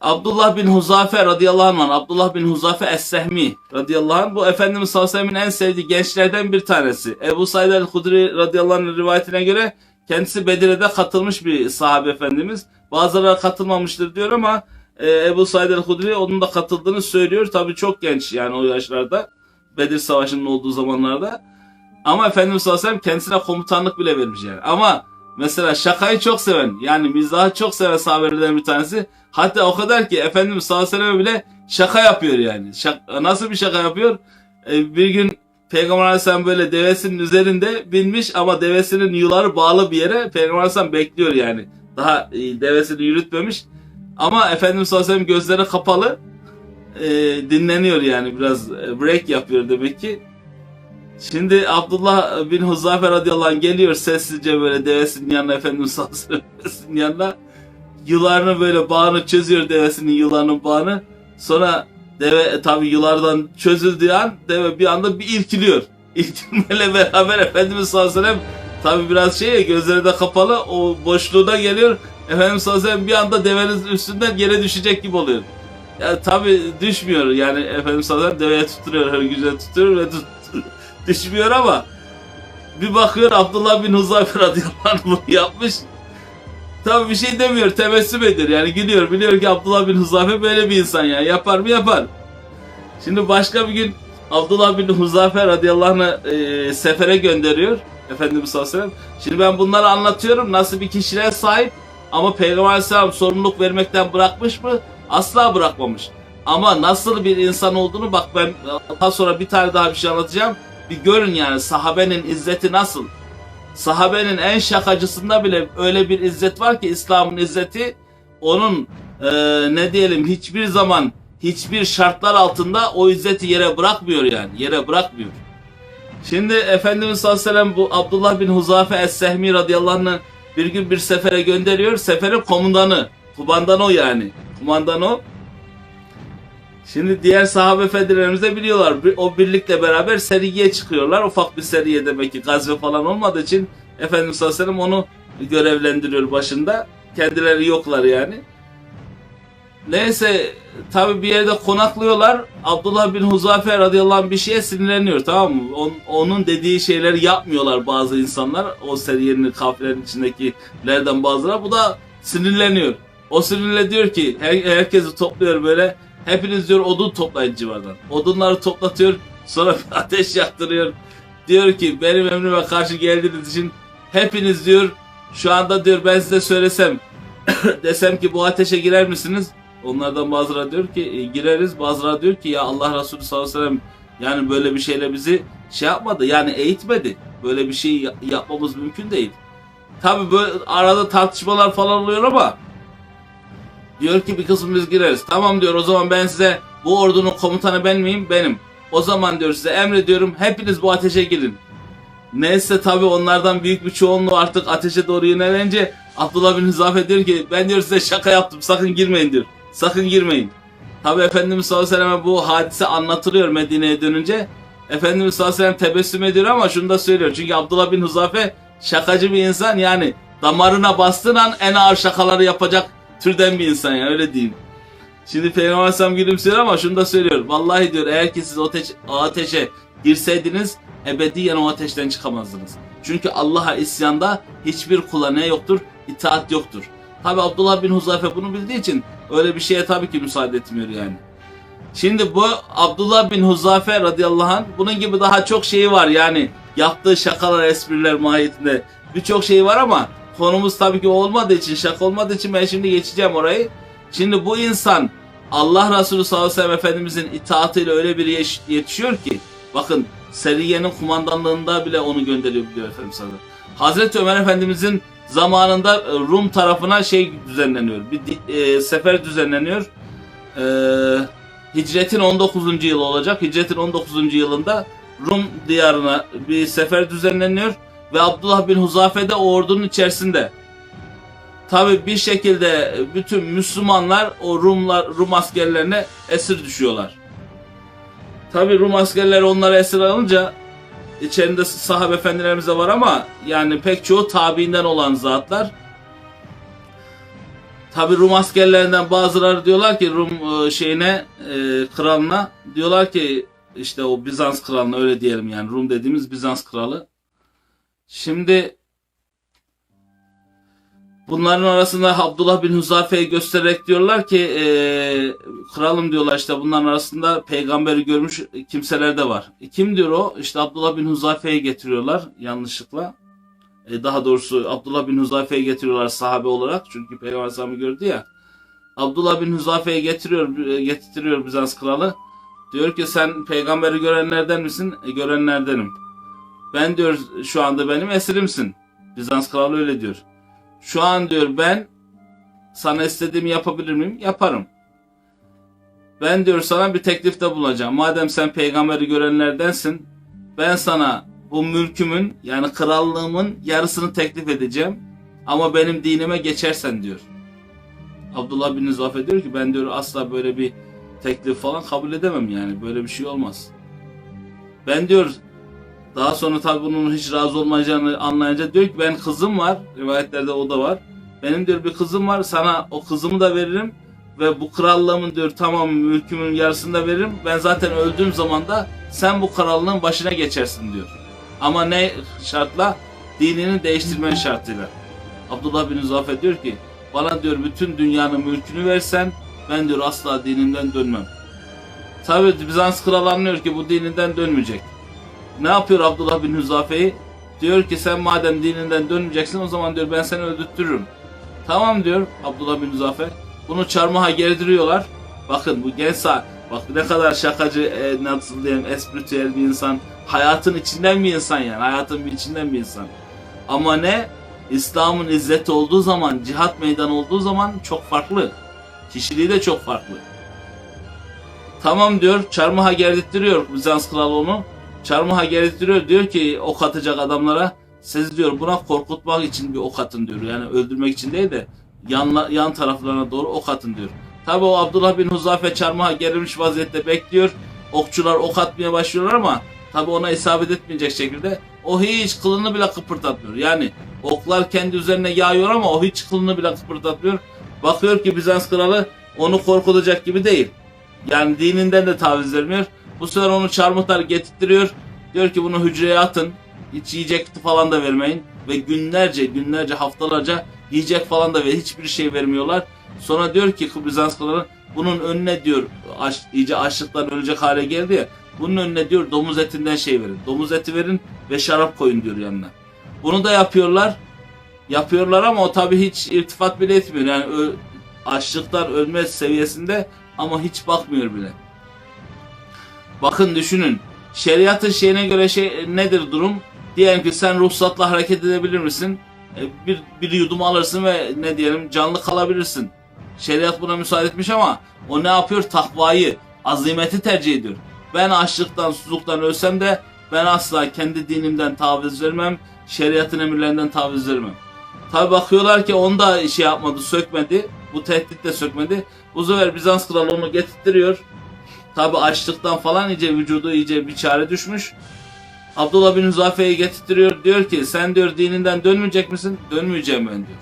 Abdullah bin Huzafe radıyallahu anh, Abdullah bin Huzafe Es-Sehmi radıyallahu anh, bu Efendimiz sallallahu aleyhi ve sellem'in en sevdiği gençlerden bir tanesi. Ebu Said el-Hudri radıyallahu anh'ın rivayetine göre kendisi Bedir'e katılmış bir sahabe efendimiz. Bazıları katılmamıştır diyor ama e, Ebu Said el-Hudri onun da katıldığını söylüyor. Tabii çok genç yani o yaşlarda. Bedir Savaşı'nın olduğu zamanlarda. Ama Efendimiz sallallahu aleyhi ve sellem kendisine komutanlık bile vermiş yani. Ama mesela şakayı çok seven yani mizahı çok seven sahabelerden bir tanesi. Hatta o kadar ki Efendimiz sallallahu aleyhi ve bile şaka yapıyor yani. Şak- nasıl bir şaka yapıyor? Ee, bir gün Peygamber Aleyhisselam böyle devesinin üzerinde binmiş ama devesinin yuları bağlı bir yere Peygamber Aleyhisselam bekliyor yani. Daha e, devesini yürütmemiş. Ama Efendimiz sallallahu aleyhi ve sellem gözleri kapalı e, dinleniyor yani biraz e, break yapıyor demek ki. Şimdi Abdullah bin Huzafe radıyallahu anh geliyor sessizce böyle devesinin yanına Efendimiz sallallahu yanına yılarını böyle bağını çözüyor devesinin yılanın bağını. Sonra deve tabi yılardan çözüldüğü an deve bir anda bir irkiliyor. İrkilmeyle beraber Efendimiz sallallahu aleyhi ve sellem tabi biraz şey ya, gözleri de kapalı o boşluğuna geliyor. Efendimiz sallallahu aleyhi ve sellem bir anda devenin üstünden yere düşecek gibi oluyor. Ya tabi düşmüyor yani Efendimiz sallallahu aleyhi ve sellem deveye tutturuyor her güzel tutuyor ve tut, düşmüyor ama bir bakıyor Abdullah bin Huzafe radıyallahu bunu yapmış. Tabii bir şey demiyor, tebessüm ediyor. Yani gülüyor, biliyor ki Abdullah bin Huzafe böyle bir insan yani. Yapar mı yapar. Şimdi başka bir gün Abdullah bin Huzafe radıyallahu anh'ı e, sefere gönderiyor. Efendimiz sallallahu aleyhi ve sellem. Şimdi ben bunları anlatıyorum. Nasıl bir kişiliğe sahip ama Peygamber aleyhisselam sorumluluk vermekten bırakmış mı? Asla bırakmamış. Ama nasıl bir insan olduğunu bak ben daha sonra bir tane daha bir şey anlatacağım. Bir görün yani sahabenin izzeti nasıl? Sahabenin en şakacısında bile öyle bir izzet var ki İslam'ın izzeti onun e, ne diyelim hiçbir zaman hiçbir şartlar altında o izzeti yere bırakmıyor yani yere bırakmıyor. Şimdi Efendimiz sallallahu aleyhi ve sellem bu Abdullah bin Huzafe Es-Sehmi radıyallahu anh'ı bir gün bir sefere gönderiyor. Seferin komutanı, kumandanı o yani. Kumandanı o. Şimdi diğer sahabe efendilerimiz de biliyorlar. O birlikle beraber seriye çıkıyorlar. Ufak bir seriye demek ki gazve falan olmadığı için Efendimiz sallallahu aleyhi ve sellem onu görevlendiriyor başında. Kendileri yoklar yani. Neyse tabi bir yerde konaklıyorlar. Abdullah bin Huzafe radıyallahu anh bir şeye sinirleniyor tamam mı? On- onun dediği şeyleri yapmıyorlar bazı insanlar. O seriyenin kafilerin içindekilerden bazıları. Bu da sinirleniyor. O sinirle diyor ki her- herkesi topluyor böyle. Hepiniz diyor odun toplayın civardan. Odunları toplatıyor. Sonra ateş yaktırıyor. Diyor ki benim emrime karşı geldiğiniz için hepiniz diyor şu anda diyor ben size söylesem desem ki bu ateşe girer misiniz? Onlardan bazıları diyor ki "E, gireriz. Bazıları diyor ki ya Allah Resulü sallallahu aleyhi ve sellem yani böyle bir şeyle bizi şey yapmadı. Yani eğitmedi. Böyle bir şey ya- yapmamız mümkün değil. Tabi böyle arada tartışmalar falan oluyor ama diyor ki bir kısmı biz gireriz. Tamam diyor o zaman ben size bu ordunun komutanı ben miyim? Benim. O zaman diyor size emrediyorum hepiniz bu ateşe girin. Neyse tabi onlardan büyük bir çoğunluğu artık ateşe doğru yönelince Abdullah bin Hüzafe diyor ki ben diyor size şaka yaptım sakın girmeyin diyor. Sakın girmeyin. Tabi Efendimiz sallallahu aleyhi ve sellem bu hadise anlatılıyor Medine'ye dönünce. Efendimiz sallallahu aleyhi ve sellem tebessüm ediyor ama şunu da söylüyor. Çünkü Abdullah bin Huzafe şakacı bir insan yani damarına bastığın an en ağır şakaları yapacak türden bir insan yani öyle diyeyim. Şimdi Peygamber Aleyhisselam gülümsüyor ama şunu da söylüyor. Vallahi diyor eğer ki siz o ateş, ateşe girseydiniz ebediyen o ateşten çıkamazdınız. Çünkü Allah'a isyanda hiçbir kula ne yoktur? İtaat yoktur. Tabi Abdullah bin Huzafe bunu bildiği için öyle bir şeye tabii ki müsaade etmiyor yani. Şimdi bu Abdullah bin Huzafe radıyallahu anh bunun gibi daha çok şeyi var yani yaptığı şakalar espriler mahiyetinde birçok şey var ama konumuz tabii ki olmadığı için şaka olmadığı için ben şimdi geçeceğim orayı. Şimdi bu insan Allah Resulü sallallahu aleyhi ve Efendimizin itaatıyla öyle bir yetişiyor ki bakın Seriye'nin kumandanlığında bile onu gönderiyor biliyor Efendimiz sallallahu. Hazreti Ömer Efendimizin zamanında e, Rum tarafına şey düzenleniyor. Bir e, sefer düzenleniyor. E, hicretin 19. yılı olacak. Hicretin 19. yılında Rum diyarına bir sefer düzenleniyor ve Abdullah bin Huzafe de ordunun içerisinde. Tabi bir şekilde bütün Müslümanlar o Rumlar Rum askerlerine esir düşüyorlar. Tabi Rum askerleri onları esir alınca içerisinde sahabe efendilerimiz de var ama yani pek çoğu tabiinden olan zatlar. Tabi Rum askerlerinden bazıları diyorlar ki Rum e, şeyine e, kralına diyorlar ki işte o Bizans kralına öyle diyelim yani Rum dediğimiz Bizans kralı. Şimdi bunların arasında Abdullah bin Huzafe'yi göstererek diyorlar ki e, kralım diyorlar işte bunların arasında peygamberi görmüş kimseler de var. E, kim diyor o? İşte Abdullah bin Huzafe'yi getiriyorlar yanlışlıkla. E, daha doğrusu Abdullah bin Huzafe'yi getiriyorlar sahabe olarak. Çünkü Peygamber Aleyhisselam'ı gördü ya. Abdullah bin Huzafe'yi getiriyor, e, getiriyor Bizans kralı. Diyor ki sen peygamberi görenlerden misin? E, görenlerdenim. Ben diyor şu anda benim esirimsin. Bizans kralı öyle diyor. Şu an diyor ben sana istediğimi yapabilir miyim? Yaparım. Ben diyor sana bir teklifte bulunacağım. Madem sen peygamberi görenlerdensin, ben sana bu mülkümün yani krallığımın yarısını teklif edeceğim. Ama benim dinime geçersen diyor. Abdullah bin Zafer diyor ki ben diyor asla böyle bir teklif falan kabul edemem yani. Böyle bir şey olmaz. Ben diyor daha sonra tabi bunun hiç razı olmayacağını anlayınca diyor ki ben kızım var. Rivayetlerde o da var. Benim diyor bir kızım var. Sana o kızımı da veririm. Ve bu krallığımın diyor tamam mülkümün yarısını da veririm. Ben zaten öldüğüm zaman da sen bu krallığın başına geçersin diyor. Ama ne şartla? Dinini değiştirmen şartıyla. Abdullah bin Zafer diyor ki bana diyor bütün dünyanın mülkünü versen ben diyor asla dinimden dönmem. Tabi Bizans kralı anlıyor ki bu dininden dönmeyecek. Ne yapıyor Abdullah bin Hüzafe'yi? Diyor ki sen madem dininden dönmeyeceksin o zaman diyor ben seni öldürtürüm. Tamam diyor Abdullah bin Hüzafe. Bunu çarmıha gerdiriyorlar. Bakın bu genç sağ, bak ne kadar şakacı, e, nasıl diyeyim, espritüel bir insan. Hayatın içinden bir insan yani. Hayatın bir içinden bir insan. Ama ne? İslam'ın izzeti olduğu zaman, cihat meydanı olduğu zaman çok farklı. Kişiliği de çok farklı. Tamam diyor, çarmıha gerdirtiyor Bizans kralı onu. Çarmıha gerdirtiyor, diyor ki ok atacak adamlara. Siz diyor buna korkutmak için bir ok atın diyor. Yani öldürmek için değil de yan, yan taraflarına doğru ok atın diyor. Tabi o Abdullah bin Huzafe çarmıha gerilmiş vaziyette bekliyor. Okçular ok atmaya başlıyorlar ama tabi ona isabet etmeyecek şekilde o hiç kılını bile kıpırdatmıyor. Yani oklar kendi üzerine yağıyor ama o hiç kılını bile kıpırdatmıyor. Bakıyor ki Bizans kralı onu korkutacak gibi değil. Yani dininden de taviz vermiyor. Bu sefer onu çarmıhlar getirtiyor. Diyor ki bunu hücreye atın. Hiç yiyecek falan da vermeyin. Ve günlerce günlerce haftalarca yiyecek falan da ve hiçbir şey vermiyorlar. Sonra diyor ki kralı bunun önüne diyor aç, iyice açlıktan ölecek hale geldi ya. Bunun önüne diyor domuz etinden şey verin. Domuz eti verin ve şarap koyun diyor yanına. Bunu da yapıyorlar. Yapıyorlar ama o tabi hiç irtifat bile etmiyor. Yani açlıktan ölme seviyesinde ama hiç bakmıyor bile. Bakın düşünün. Şeriatın şeyine göre şey nedir durum? Diyelim ki sen ruhsatla hareket edebilir misin? E, bir, bir yudum alırsın ve ne diyelim canlı kalabilirsin. Şeriat buna müsaade etmiş ama o ne yapıyor? Takvayı, azimeti tercih ediyor. Ben açlıktan, susuzluktan ölsem de ben asla kendi dinimden taviz vermem, şeriatın emirlerinden taviz vermem. Tabi bakıyorlar ki onu da şey yapmadı, sökmedi. Bu tehdit de sökmedi. Bu sefer Bizans kralı onu getirtiyor. Tabi açlıktan falan iyice vücudu iyice bir çare düşmüş. Abdullah bin Huzafe'yi getirtiyor. Diyor ki sen diyor dininden dönmeyecek misin? Dönmeyeceğim ben diyor.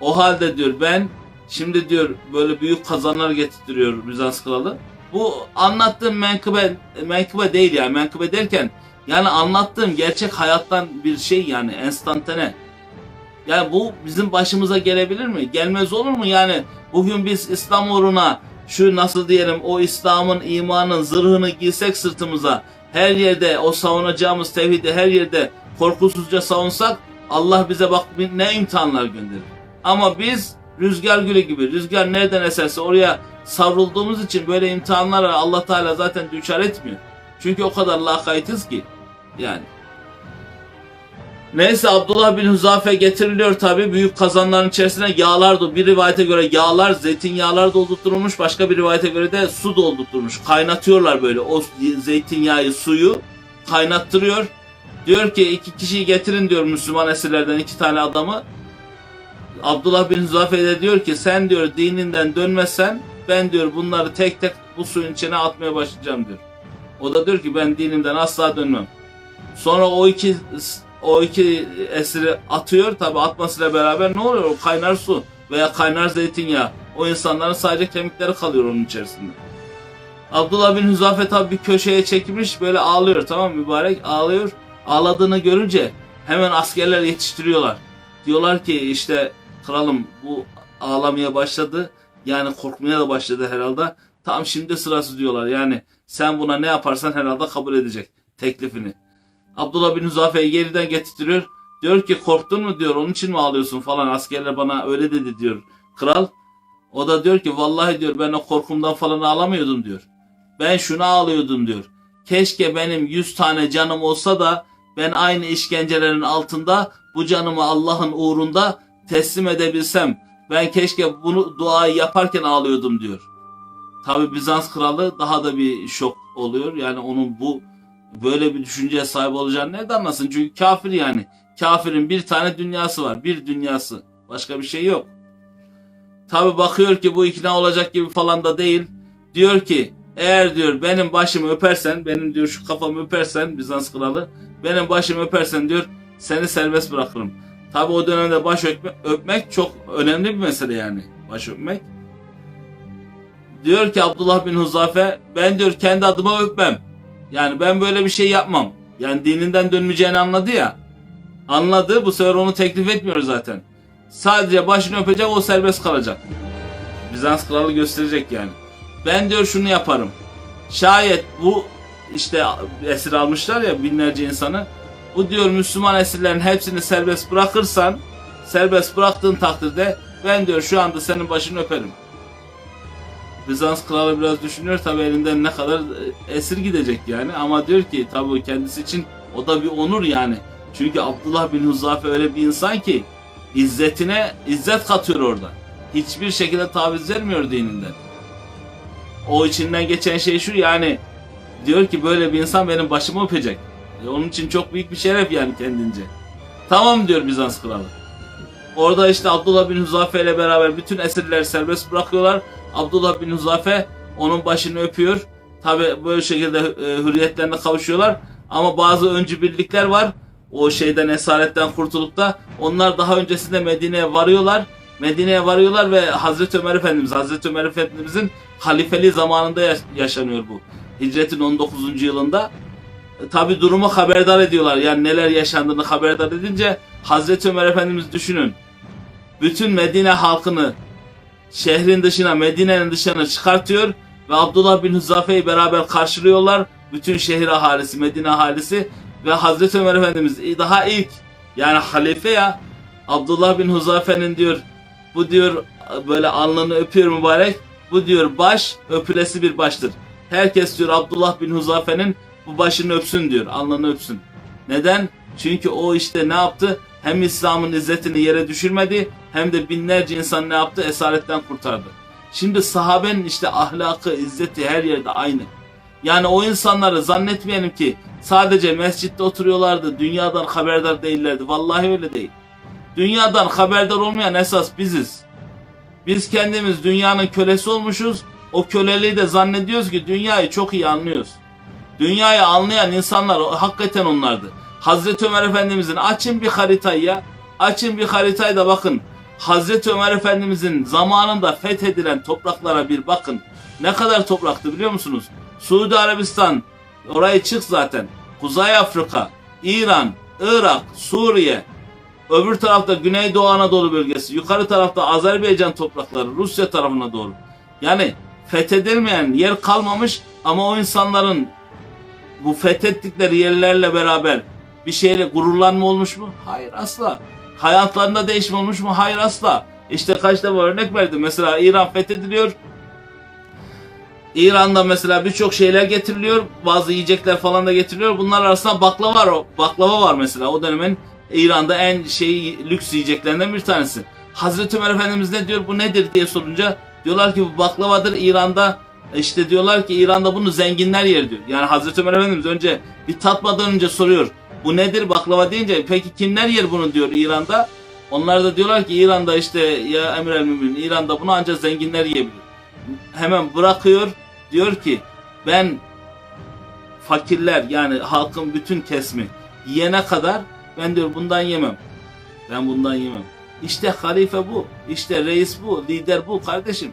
O halde diyor ben şimdi diyor böyle büyük kazanlar getirtiyor Bizans kralı. Bu anlattığım menkıbe, menkıbe değil yani. Menkıbe derken yani anlattığım gerçek hayattan bir şey yani enstantane. Yani bu bizim başımıza gelebilir mi? Gelmez olur mu? Yani bugün biz İslam uğruna şu nasıl diyelim o İslam'ın imanın zırhını giysek sırtımıza her yerde o savunacağımız tevhidi her yerde korkusuzca savunsak Allah bize bak ne imtihanlar gönderir. Ama biz rüzgar gülü gibi rüzgar nereden eserse oraya savrulduğumuz için böyle imtihanlara Allah Teala zaten düçar etmiyor. Çünkü o kadar lakaytız ki yani. Neyse Abdullah bin Huzafe getiriliyor tabi büyük kazanların içerisine yağlar da bir rivayete göre yağlar zeytinyağlar doldurtulmuş başka bir rivayete göre de su doldurtulmuş kaynatıyorlar böyle o zeytinyağı suyu kaynattırıyor diyor ki iki kişiyi getirin diyor Müslüman esirlerden iki tane adamı Abdullah bin Huzafe de diyor ki sen diyor dininden dönmezsen ben diyor bunları tek tek bu suyun içine atmaya başlayacağım diyor. O da diyor ki ben dinimden asla dönmem. Sonra o iki o iki esiri atıyor tabi atmasıyla beraber ne oluyor? O kaynar su veya kaynar zeytinyağı. O insanların sadece kemikleri kalıyor onun içerisinde. Abdullah bin Hüzafe tabi bir köşeye çekilmiş böyle ağlıyor tamam mübarek ağlıyor. Ağladığını görünce hemen askerler yetiştiriyorlar. Diyorlar ki işte kralım bu ağlamaya başladı. Yani korkmaya da başladı herhalde. Tam şimdi sırası diyorlar. Yani sen buna ne yaparsan herhalde kabul edecek teklifini. Abdullah bin Hüzafe'yi geriden getirtiyor. Diyor ki korktun mu diyor onun için mi ağlıyorsun falan askerler bana öyle dedi diyor kral. O da diyor ki vallahi diyor ben o korkumdan falan ağlamıyordum diyor. Ben şunu ağlıyordum diyor. Keşke benim 100 tane canım olsa da ben aynı işkencelerin altında bu canımı Allah'ın uğrunda teslim edebilsem. Ben keşke bunu duayı yaparken ağlıyordum diyor. Tabi Bizans kralı daha da bir şok oluyor. Yani onun bu böyle bir düşünceye sahip olacağını nereden anlasın? Çünkü kafir yani. Kafirin bir tane dünyası var. Bir dünyası. Başka bir şey yok. Tabi bakıyor ki bu ikna olacak gibi falan da değil. Diyor ki eğer diyor benim başımı öpersen, benim diyor şu kafamı öpersen Bizans kralı, benim başımı öpersen diyor seni serbest bırakırım. Tabi o dönemde baş öpme- öpmek çok önemli bir mesele yani. Baş öpmek. Diyor ki Abdullah bin Huzafe ben diyor kendi adıma öpmem. Yani ben böyle bir şey yapmam. Yani dininden dönmeyeceğini anladı ya. Anladı bu sefer onu teklif etmiyor zaten. Sadece başını öpecek o serbest kalacak. Bizans kralı gösterecek yani. Ben diyor şunu yaparım. Şayet bu işte esir almışlar ya binlerce insanı. Bu diyor Müslüman esirlerin hepsini serbest bırakırsan serbest bıraktığın takdirde ben diyor şu anda senin başını öperim. Bizans kralı biraz düşünüyor tabi elinden ne kadar e, esir gidecek yani ama diyor ki tabi kendisi için o da bir onur yani. Çünkü Abdullah bin Huzafe öyle bir insan ki izzetine izzet katıyor orada. Hiçbir şekilde taviz vermiyor dininden. O içinden geçen şey şu yani diyor ki böyle bir insan benim başımı öpecek. E, onun için çok büyük bir şeref yani kendince. Tamam diyor Bizans kralı. Orada işte Abdullah bin Huzafe ile beraber bütün esirleri serbest bırakıyorlar. Abdullah bin Huzafe onun başını öpüyor. Tabi böyle şekilde e, hürriyetlerine kavuşuyorlar. Ama bazı öncü birlikler var. O şeyden esaretten kurtulup da onlar daha öncesinde Medine'ye varıyorlar. Medine'ye varıyorlar ve Hazreti Ömer Efendimiz, Hazreti Ömer Efendimizin halifeliği zamanında yaş- yaşanıyor bu. Hicretin 19. yılında. Tabi durumu haberdar ediyorlar. Yani neler yaşandığını haberdar edince Hazreti Ömer Efendimiz düşünün. Bütün Medine halkını şehrin dışına, Medine'nin dışına çıkartıyor ve Abdullah bin Huzafe'yi beraber karşılıyorlar. Bütün şehir ahalisi, Medine ahalisi ve Hazreti Ömer Efendimiz daha ilk yani halife ya Abdullah bin Huzafe'nin diyor bu diyor böyle alnını öpüyor mübarek. Bu diyor baş öpülesi bir baştır. Herkes diyor Abdullah bin Huzafe'nin bu başını öpsün diyor. Alnını öpsün. Neden? Çünkü o işte ne yaptı? Hem İslam'ın izzetini yere düşürmedi hem de binlerce insan ne yaptı? Esaretten kurtardı. Şimdi sahabenin işte ahlakı, izzeti her yerde aynı. Yani o insanları zannetmeyelim ki sadece mescitte oturuyorlardı, dünyadan haberdar değillerdi. Vallahi öyle değil. Dünyadan haberdar olmayan esas biziz. Biz kendimiz dünyanın kölesi olmuşuz. O köleliği de zannediyoruz ki dünyayı çok iyi anlıyoruz. Dünyayı anlayan insanlar hakikaten onlardı. Hazreti Ömer Efendimizin açın bir haritayı ya. Açın bir haritayı da bakın. Hazreti Ömer Efendimizin zamanında fethedilen topraklara bir bakın. Ne kadar topraktı biliyor musunuz? Suudi Arabistan orayı çık zaten. Kuzey Afrika, İran, Irak, Suriye, öbür tarafta Güneydoğu Anadolu bölgesi, yukarı tarafta Azerbaycan toprakları, Rusya tarafına doğru. Yani fethedilmeyen yer kalmamış ama o insanların bu fethettikleri yerlerle beraber bir şeyle gururlanma olmuş mu? Hayır asla. Hayatlarında değişme olmuş mu? Hayır asla. İşte kaç defa örnek verdim. Mesela İran fethediliyor. İran'da mesela birçok şeyler getiriliyor. Bazı yiyecekler falan da getiriliyor. Bunlar arasında baklava var. Baklava var mesela. O dönemin İran'da en şey lüks yiyeceklerinden bir tanesi. Hazreti Ömer Efendimiz ne diyor bu nedir diye sorunca diyorlar ki bu baklavadır İran'da işte diyorlar ki İran'da bunu zenginler yer diyor. Yani Hazreti Ömer Efendimiz önce bir tatmadan önce soruyor. Bu nedir baklava deyince peki kimler yer bunu diyor İran'da. Onlar da diyorlar ki İran'da işte ya Emir el Mümin İran'da bunu ancak zenginler yiyebilir. Hemen bırakıyor diyor ki ben fakirler yani halkın bütün kesmi yiyene kadar ben diyor bundan yemem. Ben bundan yemem. İşte halife bu. İşte reis bu. Lider bu kardeşim.